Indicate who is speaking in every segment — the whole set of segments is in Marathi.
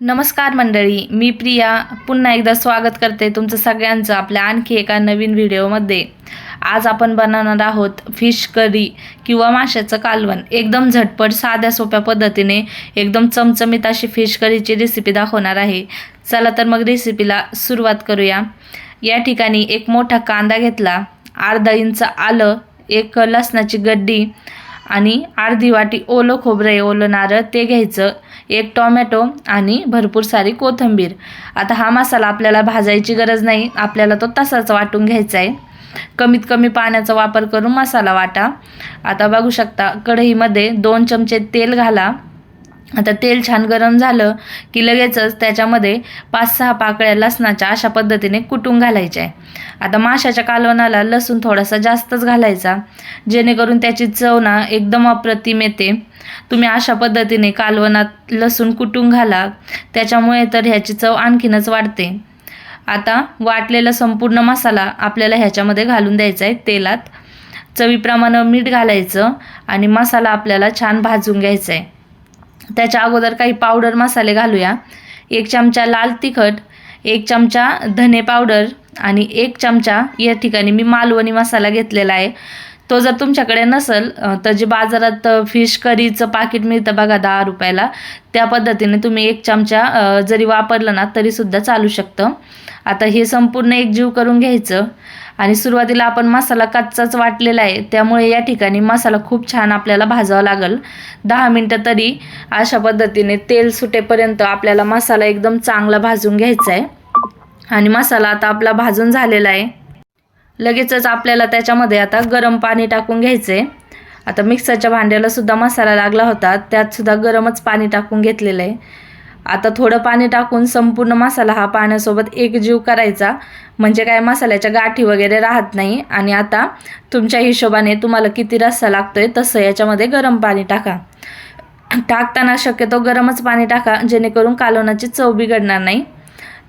Speaker 1: नमस्कार मंडळी मी प्रिया. पुन्हा एकदा स्वागत करते तुमचं सगळ्यांचं आपल्या आणखी एका नवीन व्हिडिओमध्ये. आज आपण बनवणार आहोत फिश करी किंवा माशाचं कालवण. एकदम झटपट साध्या सोप्या पद्धतीने एकदम चमचमीत अशी फिश करीची रेसिपी दाखवणार आहे. चला तर मग रेसिपीला सुरुवात करूया. या ठिकाणी एक मोठा कांदा घेतला. अर्धा इंच आलं एक लसणाची गड्डी आणि अर्धी वाटी ओलं खोबरं आहे ओलं नारळ ते घ्यायचं एक टोमॅटो आणि भरपूर सारी कोथिंबीर. आता हा मसाला आपल्याला भाजायची गरज नाही आपल्याला तो तसाच वाटून घ्यायचा आहे. कमीत कमी पाण्याचा वापर करून मसाला वाटा. आता बघू शकता कढईमध्ये दोन चमचे तेल घाला. आता तेल छान गरम झालं की लगेचच त्याच्यामध्ये पाच सहा पाकळ्या लसणाच्या अशा पद्धतीने कुटून घालायच्या. आहे आता माशाच्या कालवणाला लसूण थोडासा जास्तच घालायचा. जेणेकरून त्याची चव ना एकदम अप्रतिम येते. तुम्ही अशा पद्धतीने कालवणात लसूण कुटून घाला. त्याच्यामुळे तर ह्याची चव आणखीनच वाढते. आता वाटलेला संपूर्ण मसाला आपल्याला ह्याच्यामध्ये घालून द्यायचा आहे तेलात. चवीप्रमाणे मीठ घालायचं आणि मसाला आपल्याला छान भाजून घ्यायचा आहे त्याच्या अगोदर काही पावडर मसाले घालूया. एक चमचा लाल तिखट एक चमचा धने पावडर आणि एक चमचा या ठिकाणी मी मालवणी मसाला घेतलेला आहे. तो जर तुमच्याकडे नसेल तर जे बाजारात फिश करीचं पाकिट मिळतं बघा दहा रुपयाला त्या पद्धतीने तुम्ही एक चमचा जरी वापरला ना तरीसुद्धा चालू शकतं. आता हे संपूर्ण एकजीव करून घ्यायचं आणि सुरुवातीला आपण मसाला कच्चाच वाटलेला आहे त्यामुळे या ठिकाणी मसाला खूप छान आपल्याला भाजावा लागेल. दहा मिनटं तरी अशा पद्धतीने तेल सुटेपर्यंत आपल्याला मसाला एकदम चांगला भाजून घ्यायचा आहे. आणि मसाला आता आपला भाजून झालेला आहे. लगेचच आपल्याला त्याच्यामध्ये आता गरम पाणी टाकून घ्यायचं आहे आता मिक्सरच्या भांड्याला सुद्धा मसाला लागला होता त्यात सुद्धा गरमच पाणी टाकून घेतलेलं आहे आता थोडं पाणी टाकून संपूर्ण मसाला हा पाण्यासोबत एकजीव करायचा. म्हणजे काय मसाल्याच्या गाठी वगैरे राहत नाही. आणि आता तुमच्या हिशोबाने तुम्हाला किती रस्सा लागतो आहे तसं याच्यामध्ये गरम पाणी टाका. टाकताना शक्यतो गरमच पाणी टाका जेणेकरून कालवणाची चव बिघडणार नाही.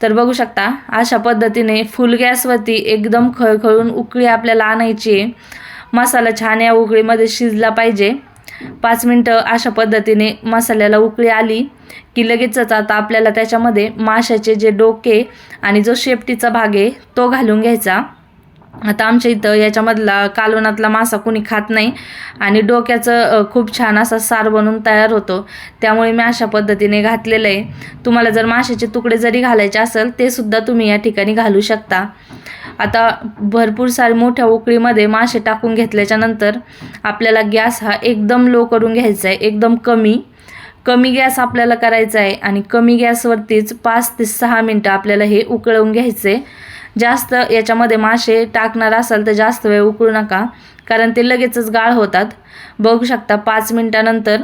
Speaker 1: तर बघू शकता अशा पद्धतीने फुल गॅसवरती एकदम खळखळून उकळी आपल्याला आणायची आहे. मसाला छान या उकळीमध्ये शिजला पाहिजे. पाच मिनटं अशा पद्धतीने मसाल्याला उकळी आली की लगेचच आता आपल्याला त्याच्यामध्ये माशाचे जे डोके आणि जो शेपटीचा भाग आहे तो घालून घ्यायचा. आता आमच्या इथं याच्यामधला कालवणातला मासा कोणी खात नाही. आणि डोक्याचं खूप छान असा सार बनून तयार होतो. त्यामुळे मी अशा पद्धतीने घातलेलं आहे. तुम्हाला जर माशाचे तुकडे जरी घालायचे असेल ते सुद्धा तुम्ही या ठिकाणी घालू शकता. आता भरपूर सारे मोठ्या उकळीमध्ये मासे टाकून घेतल्याच्या नंतर आपल्याला गॅस हा एकदम लो करून घ्यायचा आहे. एकदम कमी. कमी गॅस आपल्याला करायचा आहे. आणि कमी गॅसवरतीच पाच ते सहा मिनटं आपल्याला हे उकळवून घ्यायचे. जास्त याच्यामध्ये मासे टाकणार असाल तर जास्त वेळ उकळू नका. कारण ते लगेचच गाळ होतात. बघू शकता पाच मिनटानंतर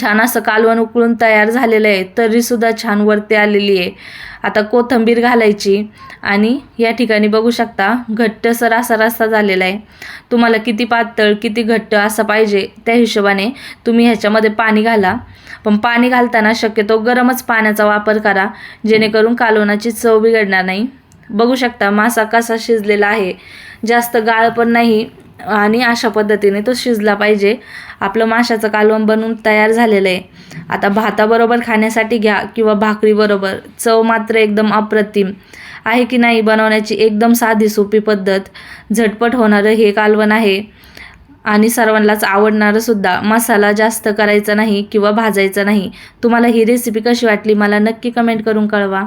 Speaker 1: छान असं कालवण उकळून तयार झालेलं आहे. तरीसुद्धा छान वरती आलेली आहे. आता कोथिंबीर घालायची. आणि या ठिकाणी बघू शकता घट्टसर असा रस्ता झालेला आहे. तुम्हाला किती पातळ किती घट्ट असं पाहिजे त्या हिशोबाने तुम्ही ह्याच्यामध्ये पाणी घाला. पण पाणी घालताना शक्यतो गरमच पाण्याचा वापर करा. जेणेकरून कालवणाची चव बिघडणार नाही. बघू शकता मासा कसा शिजलेला आहे. जास्त गाळ पण नाही आणि अशा पद्धतीने तो शिजला पाहिजे. आपलं माशाचं कालवण बनवून तयार झालेलं आहे. आता भाताबरोबर खाण्यासाठी घ्या किंवा भाकरीबरोबर. चव मात्र एकदम अप्रतिम. आहे की नाही बनवण्याची एकदम साधी सोपी पद्धत. झटपट होणारं हे कालवण आहे. आणि सर्वांनाच आवडणारंसुद्धा मसाला जास्त करायचा नाही किंवा भाजायचा नाही. तुम्हाला ही रेसिपी कशी वाटली मला नक्की कमेंट करून कळवा.